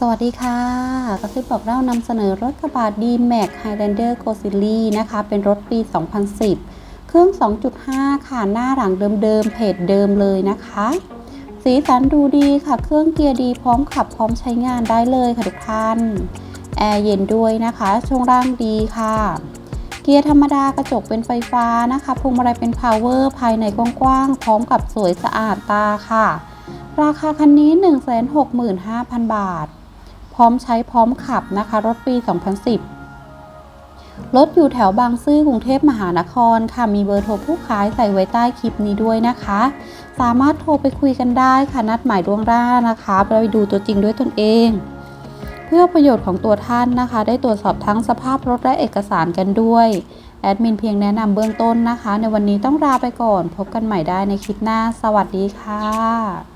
สวัสดีค่ะกระซิบบอกเล่านำเสนอรถกระบะ D-Max Highlander Go s i l y นะคะ เป็นรถปี 2010 เครื่อง 2.5 ค่ะ หน้าหลังเดิมๆ เพจเดิมเลยนะคะ สีสันดูดีค่ะ เครื่องเกียร์ดีพร้อมขับพร้อมใช้งานได้เลยค่ะทุกท่าน แอร์เย็นด้วยนะคะ ช่วงล่างดีค่ะ เกียร์ธรรมดากระจกเป็นไฟฟ้านะคะพวงมาลัยเป็น power ภายในกว้างๆ พร้อมกับสวยสะอาดตาค่ะราคาคันนี้ 165,000 บาท พร้อมใช้พร้อมขับนะคะรถปี 2010 รถอยู่แถวบางซื่อกรุงเทพมหานครค่ะมีเบอร์โทรผู้ขายใส่ไว้ใต้คลิปนี้ด้วยนะคะ สามารถโทรไปคุยกันได้ค่ะนัดหมายล่วงหน้านะคะไปดูตัวจริงด้วยตนเองเพื่อประโยชน์ของตัวท่านนะคะ ได้ตรวจสอบทั้งสภาพรถและเอกสารกันด้วย แอดมินเพียงแนะนำเบื้องต้นนะคะ ในวันนี้ต้องลาไปก่อน พบกันใหม่ได้ในคลิปหน้า สวัสดีค่ะ